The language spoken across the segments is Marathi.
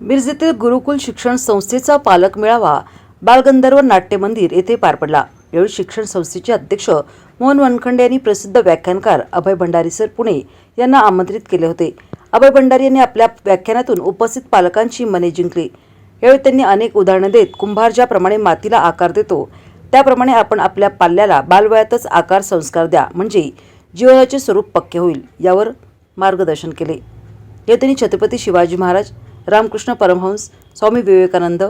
मिरजेतील गुरुकुल शिक्षण संस्थेचा पालक मेळावा बालगंधर्व नाट्य मंदिर येथे पार पडला. यावेळी शिक्षण संस्थेचे अध्यक्ष मोहन वनखंडे यांनी प्रसिद्ध व्याख्यानकार अभय भंडारी सर पुणे यांना आमंत्रित केले होते. अभय भंडारी यांनी आपल्या व्याख्यानातून उपस्थित पालकांची मने जिंकली. यावेळी त्यांनी अनेक उदाहरणं देत कुंभार ज्याप्रमाणे मातीला आकार देतो त्याप्रमाणे आपण आपल्या पाल्याला बालवयातच आकार संस्कार द्या म्हणजे जीवनाचे स्वरूप पक्के होईल यावर मार्गदर्शन केले. या त्यांनी छत्रपती शिवाजी महाराज रामकृष्ण परमहंस स्वामी विवेकानंद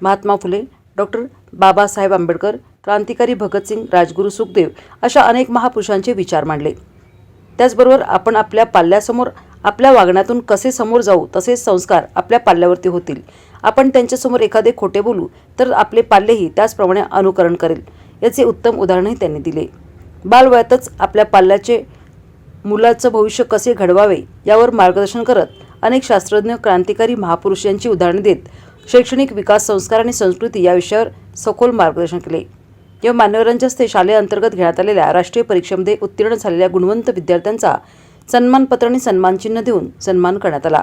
महात्मा फुले डॉक्टर बाबासाहेब आंबेडकर क्रांतिकारी भगतसिंग राजगुरू सुखदेव अशा अनेक महापुरुषांचे विचार मांडले. त्याचबरोबर आपण आपल्या पाल्यासमोर आपल्या वागण्यातून कसे समोर जाऊ तसेच संस्कार आपल्या पाल्यावरती होतील. आपण त्यांच्यासमोर एखादे खोटे बोलू तर आपले पाल्यही त्याचप्रमाणे अनुकरण करेल याचे उत्तम उदाहरणही त्यांनी दिले. बालवयातच आपल्या पाल्याचे मुलाचं भविष्य कसे घडवावे यावर मार्गदर्शन करत अनेक शास्त्रज्ञ क्रांतिकारी महापुरुष यांची उदाहरणे देत शैक्षणिक विकास संस्कार आणि संस्कृती या विषयावर सखोल मार्गदर्शन केले. या मान्यवरांच्या हस्ते शालेय अंतर्गत घेण्यात आलेल्या राष्ट्रीय परीक्षेमध्ये उत्तीर्ण झालेल्या गुणवंत विद्यार्थ्यांचा सन्मानपत्र आणि सन्मानचिन्ह देऊन सन्मान करण्यात आला.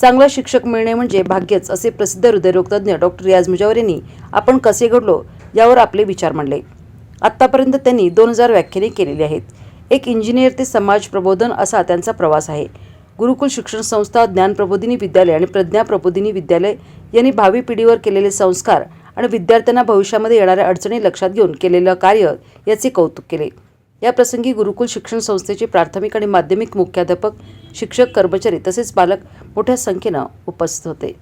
चांगला शिक्षक मिळणे म्हणजे भाग्यच असे प्रसिद्ध हृदयरोगतज्ञ डॉक्टर रियाज मुजावर यांनी आपण कसे घडलो यावर आपले विचार मांडले. आत्तापर्यंत त्यांनी दोन हजार व्याख्याने केलेली आहेत. एक इंजिनियर ते समाज प्रबोधन असा त्यांचा प्रवास आहे. गुरुकुल शिक्षण संस्था ज्ञान प्रबोधिनी विद्यालय आणि प्रज्ञा प्रबोधिनी विद्यालय यांनी भावी पिढीवर केलेले संस्कार आणि विद्यार्थ्यांना भविष्यामध्ये येणाऱ्या अडचणी लक्षात घेऊन केलेलं कार्य याचे कौतुक केले. या प्रसंगी गुरुकुल शिक्षण संस्थेचे प्राथमिक आणि माध्यमिक मुख्याध्यापक शिक्षक कर्मचारी तसेच पालक मोठ्या संख्येनं उपस्थित होते.